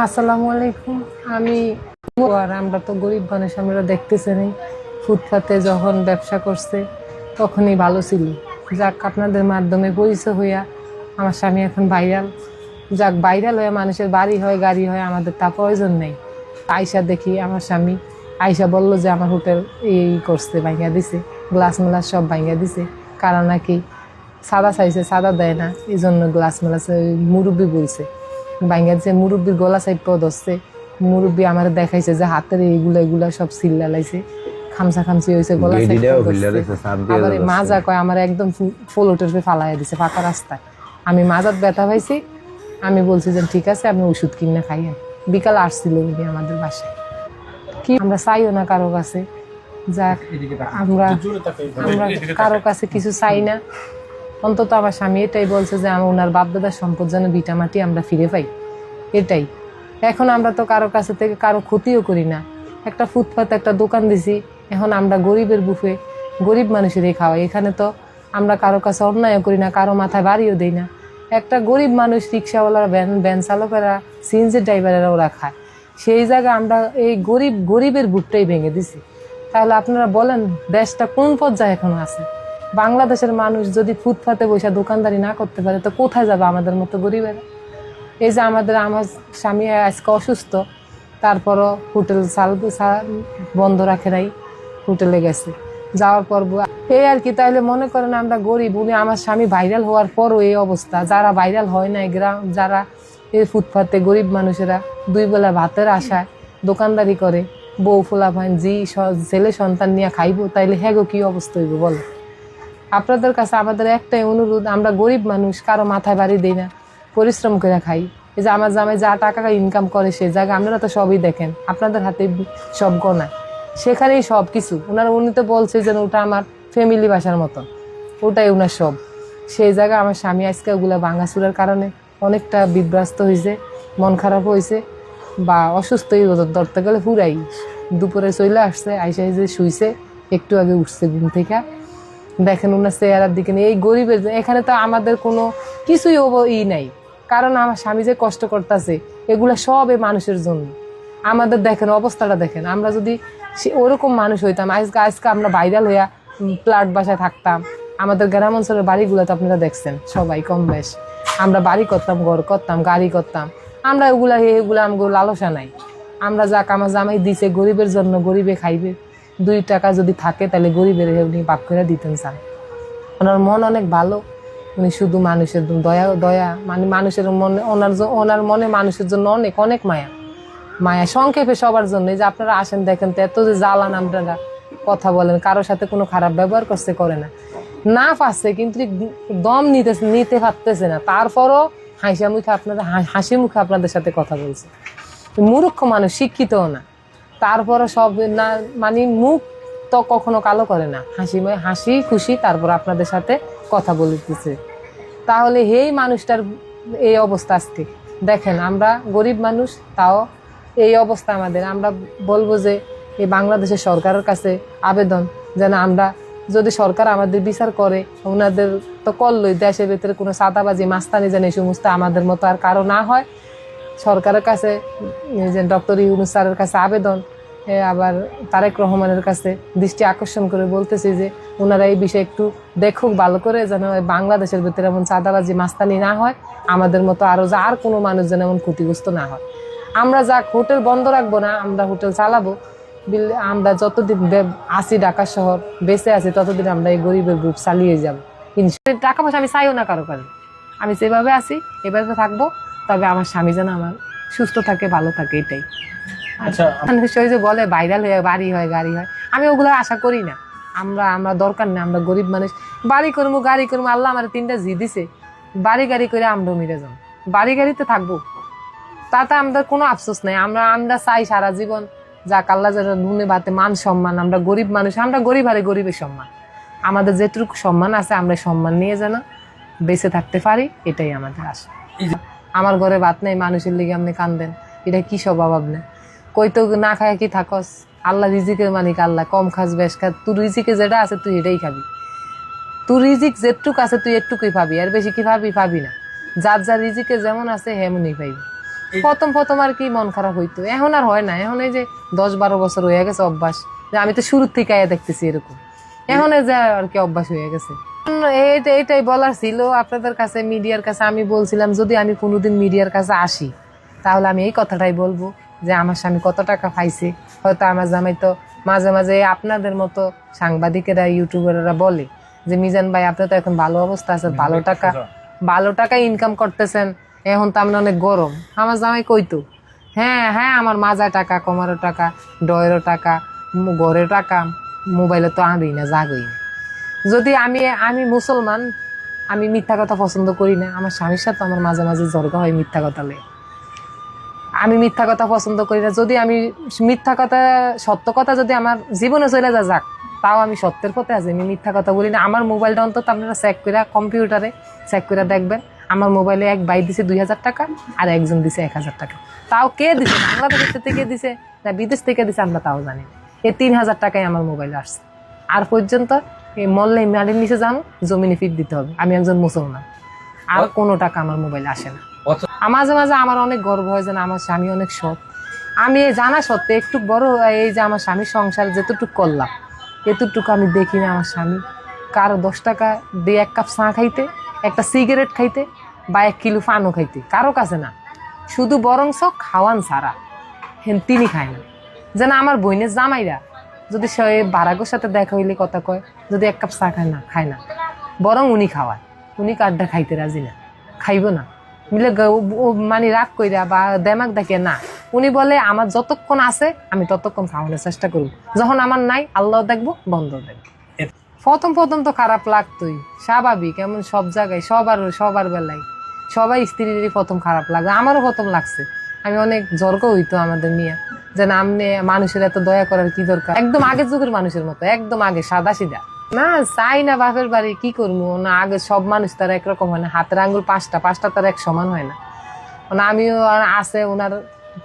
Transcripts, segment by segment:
আসসালামু আলাইকুম। আমি আর আমরা তো গরিব মানুষ, আমরা দেখতেছি ফুটপাতে যখন ব্যবসা করছে, তখনই ভালো ছিল। যাক, আপনাদের মাধ্যমে পরিচয় হইয়া আমার স্বামী এখন ভাইরাল। যাক, ভাইরাল হয়ে মানুষের বাড়ি হয়, গাড়ি হয়, আমাদের তা প্রয়োজন নেই। আয়সা দেখি আমার স্বামী আয়সা বলল যে আমার হোটেল এই করছে ভাঙ্গা দিছে। গ্লাস মেলাস সব ভাঙ্গা দিছে। কারণ নাকি সাদা চাইছে, সাদা দেয় না এই জন্য গ্লাস মেলাস মুরব্বী বলছে। ভাঙ্গা দিছে মুরব্বীর গলা সাইড পদ হচ্ছে। মুরব্বী আমার দেখাইছে যে হাতের এইগুলা এগুলা সব সিল্লা লাইছে। খামসা খামসি হয়েছে গলা সাইড আবার এই মাজা কয় আমার একদম ফুল ফলোটের ফালাই দিছে ফাঁকা রাস্তায়। আমি মাজাত ব্যথা পাইছি আমি বলছি যে ঠিক আছে আপনি ওষুধ কিনে খাইয়েন। বিকাল আসছিল উনি আমাদের বাসায়। কি আমরা চাইও না কারও কাছে। যাক আমরা আমরা কারও কাছে কিছু চাই না। অন্তত আমার স্বামী এটাই বলছে যে আমার ওনার বাপদাদার সম্পদ যেন ভিটামাটি আমরা ফিরে পাই। এটাই। এখন আমরা তো কারও কাছে থেকে কারও ক্ষতিও করি না। একটা ফুটপাত, একটা দোকান দিছি, এখন আমরা গরিবের বুফে, গরিব মানুষেরই খাওয়াই। এখানে তো আমরা কারও কাছে অন্যায় করি না, কারও মাথায় বাড়িও দেই না। একটা গরিব মানুষ রিক্সাওয়ালারা, ভ্যান ভ্যান চালকেরা, সিএনজি ড্রাইভারেরা ওরা খায়। সেই জায়গায় আমরা এই গরিব, গরিবের বুকটাই ভেঙে দিছি। তাহলে আপনারা বলেন, দেশটা কোন পর্যায়ে এখন আছে? বাংলাদেশের মানুষ যদি ফুটপাতে বসে দোকানদারি না করতে পারে, তো কোথায় যাবে আমাদের মতো গরিবেরা? এই যে আমাদের, আমার স্বামী আজকে অসুস্থ, তারপরও হোটেল চা- বন্ধ রাখে নাই, হোটেলে গেছে। যাওয়ার পর এই আর কি, তাইলে মনে করেন আমরা গরিব, উনি আমার স্বামী ভাইরাল হওয়ার পরও এই অবস্থা। যারা ভাইরাল হয় নাই গ্রাম, যারা এই ফুটপাতে গরিব মানুষেরা দুই বেলা ভাতের আশায় দোকানদারি করে, বউ ফোলা ভাই জি ছেলে সন্তান নিয়ে খাইবো, তাইলে হ্যাঁ গো, কি অবস্থা হইব বলো? আপনাদের কাছে আমাদের একটাই অনুরোধ, আমরা গরিব মানুষ, কারও মাথায় বাড়ি দিই না, পরিশ্রম করে খাই। এই যে আমার জামাই যা টাকা ইনকাম করে সে জায়গায় আপনারা তো সবই দেখেন, আপনাদের হাতে সব গনা। সেখানেই সব কিছু। ওনার উনি তো বলছে যেন ওটা আমার ফ্যামিলি বাসার মতন ওটাই ওনার সব। সেই জায়গায় আমার স্বামী আজকে ওগুলো ভাঙাচুরার কারণে অনেকটা বিভ্রাস্ত হয়েছে, মন খারাপ হয়েছে বা অসুস্থই ধরতে গেলে পুরাই দুপুরে চলে আসছে, আইসা যে শুইছে, একটু আগে উঠছে ঘুম থেকে। দেখেন ওনার চেহারার দিকে নেই এই গরিবের এখানে তো আমাদের কোনো কিছুই ই নাই। কারণ আমার স্বামী যে কষ্ট করতেছে, এগুলো সব এই মানুষের জন্য। আমাদের দেখেন অবস্থাটা দেখেন। আমরা যদি ওরকম মানুষ হইতাম, আজকে আজকে আমরা ভাইরাল হইয়া প্লাট বাসায় থাকতাম। আমাদের গ্রাম অঞ্চলের বাড়িগুলো তো আপনারা দেখছেন, সবাই কম বেশ। আমরা বাড়ি করতাম, ঘর করতাম, গাড়ি করতাম। আমরা এগুলা এগুলো আমগুলো লালসা নাই। আমরা যা কামা জামাই দিছে, গরিবের জন্য গরিবে খাইবে। দুই টাকা যদি থাকে, তাহলে গরিবের উনি বাপ করে দিতেন চান ওনার মন অনেক ভালো। উনি শুধু মানুষের দয়া দয়া মানে মানুষের মনে, ওনার ওনার মনে মানুষের জন্য অনেক অনেক মায়া। মায়া সংক্ষেপে সবার জন্য। যে আপনারা আসেন, দেখেন তো এত যে জ্বালান আপনারা কথা বলেন, কারোর সাথে কোনো খারাপ ব্যবহার করছে, করে না। না পাচ্ছে কিন্তু দম নিতে নিতে পারতেছে না। তারপরও হাসি মুখে আপনারা, হাসি মুখে আপনাদের সাথে কথা বলছে। মূর্খ মানুষ, শিক্ষিতও না। তারপরে সব না মানে মুখ তো কখনো কালো করে না। হাসি হাসি, খুশি, তারপর আপনাদের সাথে কথা বলতেছে। তাহলে এই মানুষটার এই অবস্থা আজকে। দেখেন, আমরা গরিব মানুষ, তাও এই অবস্থা আমাদের। আমরা বলব যে, এই বাংলাদেশের সরকারের কাছে আবেদন, যেন আমরা যদি সরকার আমাদের বিচার করে, ওনাদের তো করলই, দেশের ভেতরে কোনো সাদাবাজি মাস্তানি যেন এই সমস্ত আমাদের মতো আর কারও না হয় সরকারের কাছে যে ডক্টর ইউনুস স্যারের কাছে আবেদন আবার তারেক রহমানের কাছে দৃষ্টি আকর্ষণ করে বলতেছি যে ওনারা এই বিষয়ে একটু দেখুক ভালো করে যেন বাংলাদেশের ভিতরে এমন চাঁদাবাজি, মাস্তানি না হয়, আমাদের মতো আরও যা আর কোনো মানুষ যেন এমন ক্ষতিগ্রস্ত না হয়। আমরা যাক হোটেল বন্ধ রাখব না, আমরা হোটেল চালাবো, বিল- আমরা যতদিন আছি ঢাকা শহর, বেঁচে আছি ততদিন আমরা এই গরিবের গ্রুপ চালিয়ে যাব। টাকা পয়সা আমি চাইও না কারও কাছে। আমি যেভাবে আছি, এভাবে থাকব। তবে আমার স্বামী যেন আমার সুস্থ থাকে ভালো থাকে এটাই। আচ্ছা মানুষ যে বলে ভাইরাল হয়ে বাড়ি হয় গাড়ি হয়। আমি ওগুলো আশা করি না। আমরা আমরা দরকার নেই আমরা গরিব মানুষ। বাড়ি করব গাড়ি করব আল্লাহ আমার তিনটা জি দিছে। বাড়ি গাড়ি করে আমরা মিলে যাব। বাড়ি গাড়িতে থাকব। তাতে আমাদের কোনো আফসোস নাই। আমরা আমরা চাই সারা জীবন যাক আল্লাহ যেন নুনে ভাতে মান সম্মান। আমরা গরিব মানুষ আমরা গরিব আরে গরিবের সম্মান। আমাদের যেটুকু সম্মান আছে আমরা সম্মান নিয়ে যেন বেঁচে থাকতে পারি এটাই আমাদের আশা। যে আমার ঘরে ভাত নেই মানুষের লিগে আপনি কান্দেন। এটা কি স্বভাব আপনি? কই তো না খায় কি থাকস? আল্লাহ রিজিকের মালিক আল্লাহ কম খাস বেশ খা তোর রিজিকে যেটা আছে তুই এটাই খাবি। তোর রিজিক যেটুক আছে তুই এটুকুই পাবি আর বেশি কি পাবি পাবি না। যার যার রিজিকে যেমন আছে হেমনই পাইবি। প্রথম প্রথম আর কি মন খারাপ হইতো। এখন আর হয় না। এখন এই যে দশ বারো বছর হয়ে গেছে অভ্যাস। যে আমি তো শুরুর থেকে আয়া দেখতেছি এরকম। এখন এই যে আর কি অভ্যাস হয়ে গেছে। এটাই বলার ছিল। আপনাদের কাছে মিডিয়ার কাছে আমি বলছিলাম যদি আমি কোনোদিন মিডিয়ার কাছে আসি তাহলে আমি এই কথাটাই বলব যে আমার স্বামী কত টাকা পাইছে। হয়তো আমার জামাই তো মাঝে মাঝে আপনাদের মতো সাংবাদিকেরা ইউটিউবাররা বলে যে মিজান ভাই আপনি তো এখন ভালো অবস্থা আছে ভালো টাকা ভালো টাকা ইনকাম করতেছেন এখন তো আমরা অনেক গরম। আমার জামাই কইতো হ্যাঁ হ্যাঁ আমার মাজা টাকা কমারও টাকা ডয়েরও টাকা ঘরের টাকা মোবাইলে তো আনই না জাগই না। যদি আমি আমি মুসলমান, আমি মিথ্যা কথা পছন্দ করি না, আমার স্বামীর সাথে আমার মাঝে মাঝে জর্গা হয় মিথ্যা কথা লে আমি মিথ্যা কথা পছন্দ করি না, যদি আমি মিথ্যা কথা, সত্য কথা যদি আমার জীবনে চলে যা যাক, তাও আমি সত্যের পথে আছি, আমি মিথ্যা কথা বলি না। আমার মোবাইলটা অন্তত আপনারা চেক করে, কম্পিউটারে চেক করে দেখবেন, আমার মোবাইলে এক বাই দিছে দুই হাজার টাকা আর একজন দিছে এক হাজার টাকা। তাও কে দিছে? বাংলাদেশ থেকে দিছে না বিদেশ থেকে দিছে আমরা তাও জানি। এই তিন হাজার টাকায় আমার মোবাইলে আসছে। আর পর্যন্ত এই মল্লে মাটির নিচে যান জমিনে ফিট দিতে হবে। আমি একজন মুসলমান। আর কোনো টাকা আমার মোবাইলে আসে না। মাঝে মাঝে আমার অনেক গর্ব হয় যে না, আমার স্বামী অনেক সৎ। আমি এই জানা সত্ত্বে একটু বড় এই যে আমার স্বামীর সংসার যেতটুকু করলাম এতটুকু আমি দেখি না আমার স্বামী। কারও দশ টাকা দিয়ে এক কাপ চা খাইতে একটা সিগারেট খাইতে বা এক কিলো পানও খাইতে কারও কাছে না। শুধু বরংস খাওয়ান ছাড়া। হেন তিনি খায় না। যেন আমার বইনের জামাইরা যদি সে বারাগোর সাথে দেখা হইলে কথা কয় যদি এক কাপ চা খায় না খায় না। বরং উনি খাওয়ায়। উনি কাঠটা খাইতে রাজি না। খাইব না। মিলে মানে রাগ কইরা বা দেমাক দেখে না। উনি বলে আমার যতক্ষণ আছে আমি ততক্ষণ খাওয়ানোর চেষ্টা করব। যখন আমার নাই আল্লাহ দেখব বন্ধ দেখব। প্রথম প্রথম তো খারাপ লাগতোই। স্বাভাবিক এমন সব জায়গায় সবার সবার বেলায়। সবাই স্ত্রীরই প্রথম খারাপ লাগে। আমারও প্রথম লাগছে। আমি অনেক জর্গ হইতো আমাদের নিয়ে যে না, আমনে মানুষের এত দয়া করার কি দরকার? একদম আগের যুগের মানুষের মতো, একদম আগে সাদা সিধা না, চাই না বাপের বাড়ি, কি করব? না, আগে সব মানুষ তার একরকম হয় না, হাতের আঙ্গুল পাঁচটা পাঁচটা তার এক সমান হয় না। মানে আমিও আছে ওনার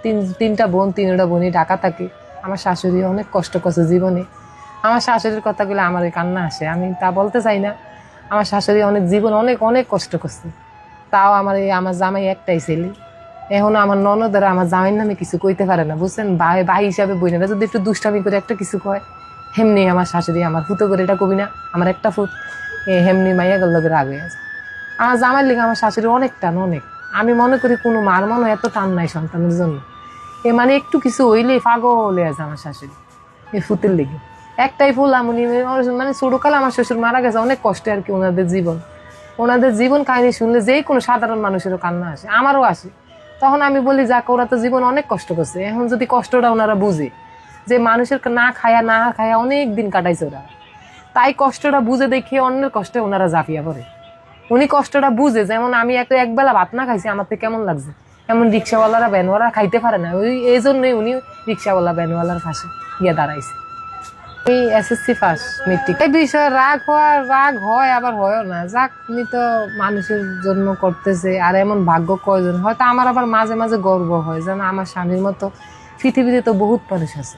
তিন, তিনটা বোন, তিনটা বোনই ঢাকা থাকে। আমার শাশুড়ি অনেক কষ্ট করছে জীবনে। আমার শাশুড়ির কথাগুলো আমার কান্না আসে, আমি তা বলতে চাই না। আমার শাশুড়ি অনেক, জীবন অনেক অনেক কষ্ট করছে। তাও আমার এই, আমার জামাই একটাই ছেলে। এখন আমার ননদ ননদের আমার জামাইয়ের নামে কিছু কইতে পারে না, বুঝছেন? ভাই ভাই হিসাবে বইনেরা যদি একটু দুষ্টামি করে একটা কিছু কয়, হেমনি আমার শাশুড়ি আমার ফুটো করে এটা কবি না, আমার একটা এ হেমনি মাইয়া গেল রাগ হয়ে আছে আমার জামাইয়ের লিগে আমার শাশুড়ি অনেক টান, অনেক। আমি মনে করি কোনো মার মনে এত টান নাই সন্তানের জন্য। এ মানে একটু কিছু হইলে পাগল আছে আমার শাশুড়ি এই ফুতের লিগে। একটাই ফুল আমনি মানে ছোটকালে আমার শ্বশুর মারা গেছে, অনেক কষ্টে আর কি ওনাদের জীবন। ওনাদের জীবন কাহিনী শুনলে যেই কোনো সাধারণ মানুষেরও কান্না আসে, আমারও আসে। তখন আমি বলি, যাক, ওরা তো জীবন অনেক কষ্ট করছে। এখন যদি কষ্টটা ওনারা বুঝে, যে মানুষের না খায়া না খায়া অনেক দিন কাটাইছে ওরা। তাই কষ্টটা বুঝে দেখে অন্যের কষ্টে ওনারা জাপিয়া পড়ে। উনি কষ্টটা বুঝে, যেমন আমি একটা একবেলা ভাত না খাইছি, আমার থেকে কেমন লাগছে? এমন রিক্সাওয়ালারা ভ্যানওয়ালা খাইতে পারে না। ওই, এই জন্যই উনি রিক্সাওয়ালা, ভ্যানওয়ালার পাশে গিয়ে দাঁড়াইছে। এই এসএসসি ফার্স্ট মেট্রিক এই বিষয়ে রাগ হওয়ার রাগ হয় আবার হয়ও না। যাক, উনি তো মানুষের জন্য করতেছে, আর এমন ভাগ্য কয়জন? হয়তো আমার আবার মাঝে মাঝে গর্ব হয়, যেন আমার স্বামীর মতো পৃথিবীতে তো বহুত মানুষ আছে।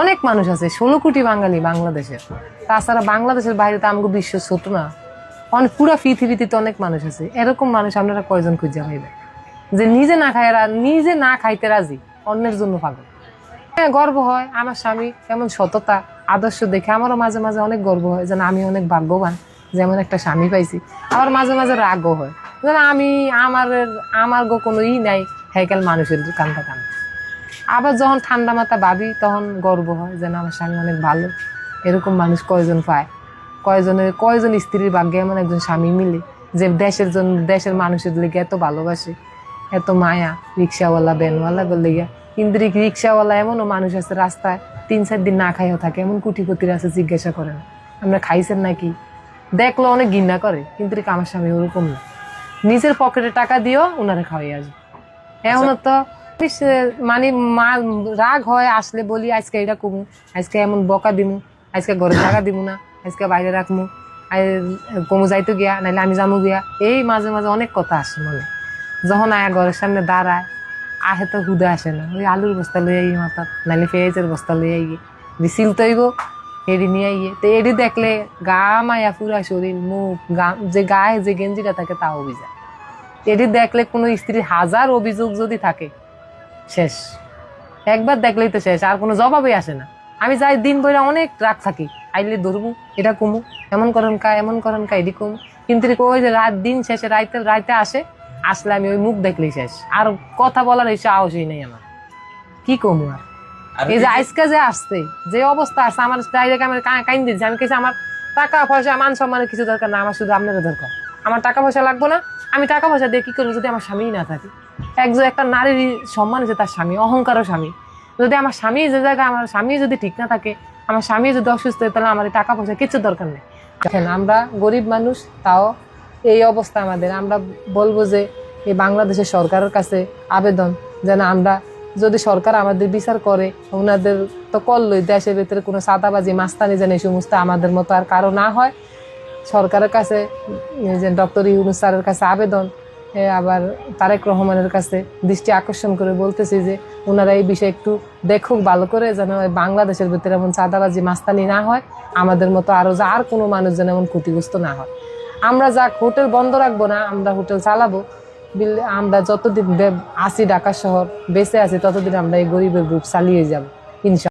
অনেক মানুষ আছে, ষোলো কোটি বাঙালি বাংলাদেশের তাছাড়া বাংলাদেশের বাইরে তো আমাকে বিশ্ব ছোট না। অনেক পুরা পৃথিবীতে তো অনেক মানুষ আছে। এরকম মানুষ আপনারা কয়জন খুঁজে পাইবেন? যে নিজে না খায় নিজে না খাইতে রাজি, অন্যের জন্য পাগল। হ্যাঁ গর্ব হয় আমার স্বামী কেমন সততা, আদর্শ দেখে আমারও মাঝে মাঝে অনেক গর্ব হয় যেন আমি অনেক ভাগ্যবান, যেমন একটা স্বামী পাইছি। আবার মাঝে মাঝে রাগও হয় যেন আমি আমার আমার গো কোনো ই নাই, হেকাল মানুষের কান্দা কান্দা আবার যখন ঠান্ডা মাথা ভাবি, তখন গর্ব হয় যেন আমার স্বামী অনেক ভালো। এরকম মানুষ কয়জন পায়? কয়জনের, কয়জন স্ত্রীর ভাগ্যে এমন একজন স্বামী মিলে যে দেশের জন্য দেশের মানুষের লেগে এত ভালোবাসে, এত মায়া, রিক্সাওয়ালা ভ্যানওয়ালা লেগে কিন্তু রিক্সাওয়ালা এমনও মানুষ আছে রাস্তায় তিন, চার দিন না খাইও থাকে, এমন কুটিপতির আছে, জিজ্ঞাসা করে না। আমরা খাইছেন নাকি? দেখল অনেক ঘৃণা করে কিন্তু আমার স্বামী ওরকম না। নিজের পকেটে টাকা দিও ওনারা খাওয়াই আসবে এখনও তো মানে মা, রাগ হয়, আসলে বলি, আজকে এটা কমু, আজকে এমন বকা দিমু, আজকে ঘরে টাকা দিমু না, আজকে বাইরে রাখমু কমু যাইতো গিয়া নাহলে আমি যামু গিয়া। এই মাঝে মাঝে অনেক কথা আসে মনে। যখন আয়া ঘরের সামনে দাঁড়ায় আহে তো হুদে আসে না। ওই আলুর বস্তা লই আই মাথা নাহলে পেঁয়াজের বস্তা লই আই বিশিল তৈব, এডি নিয়ে আইয়ে। তো এডি দেখলে গা মায়া পুরা শরীর, মুখ, গা, যে গায়ে যে গেঞ্জিটা থাকে তাও ভিজা। এটি দেখলে কোনো স্ত্রীর হাজার অভিযোগ যদি থাকে, শেষ। একবার দেখলেই তো শেষ, আর কোনো জবাবই আসে না। আমি যাই দিন বইরা অনেক রাগ থাকি, আইলে ধরবো, এটা কমু, এমন করেন কা, এমন করেন কা এটি কমু। কিন্তু ওই যে রাত দিন শেষে, রাইতে রাইতে আসে আসলে আমি ওই মুখ দেখলেই শেষ। আর কথা বলার এই সাহসই নেই আমার। কি কমু আর? এই যে আজকে যে আসছে যে অবস্থা আছে আমার ডাইরেক্ট আমার কাইন দিচ্ছে আমি কিছু আমার টাকা পয়সা মান সম্মানের কিছু দরকার না আমার শুধু আপনাদের দরকার। আমার টাকা পয়সা লাগবে না আমি টাকা পয়সা দিয়ে কি করব যদি আমার স্বামী না থাকে? একজন একটা নারীর সম্মান আছে তার স্বামী অহংকারও স্বামী। যদি আমার স্বামী যে জায়গায় আমার স্বামী যদি ঠিক না থাকে আমার স্বামী যদি অসুস্থ হয় তাহলে আমার টাকা পয়সা কিছু দরকার নেই। দেখেন আমরা গরিব মানুষ তাও এই অবস্থা আমাদের। আমরা বলব যে এই বাংলাদেশের সরকারের কাছে আবেদন যেন আমরা যদি সরকার আমাদের বিচার করে, ওনাদের তো করলই, দেশের ভিতরে কোনো সাদাবাজি মাস্তানি যেন এই সমস্ত আমাদের মতো আর কারও না হয়। সরকারের কাছে যে ডক্টর ইউনুস স্যারের কাছে আবেদন আবার তারেক রহমানের কাছে দৃষ্টি আকর্ষণ করে বলতেছি যে ওনারা এই বিষয়ে একটু দেখুক ভালো করে যেন বাংলাদেশের ভিতরে এমন চাঁদাবাজি, মাস্তানি না হয়। আমাদের মতো আরও যা আর কোনো মানুষ যেন এমন ক্ষতিগ্রস্ত না হয়। আমরা যাক হোটেল বন্ধ রাখব না, আমরা হোটেল চালাবো। আমরা যতদিন আছি ঢাকা শহর, বেঁচে আছি, ততদিন আমরা এই গরিবের গ্রুপ চালিয়ে যাব, ইনশা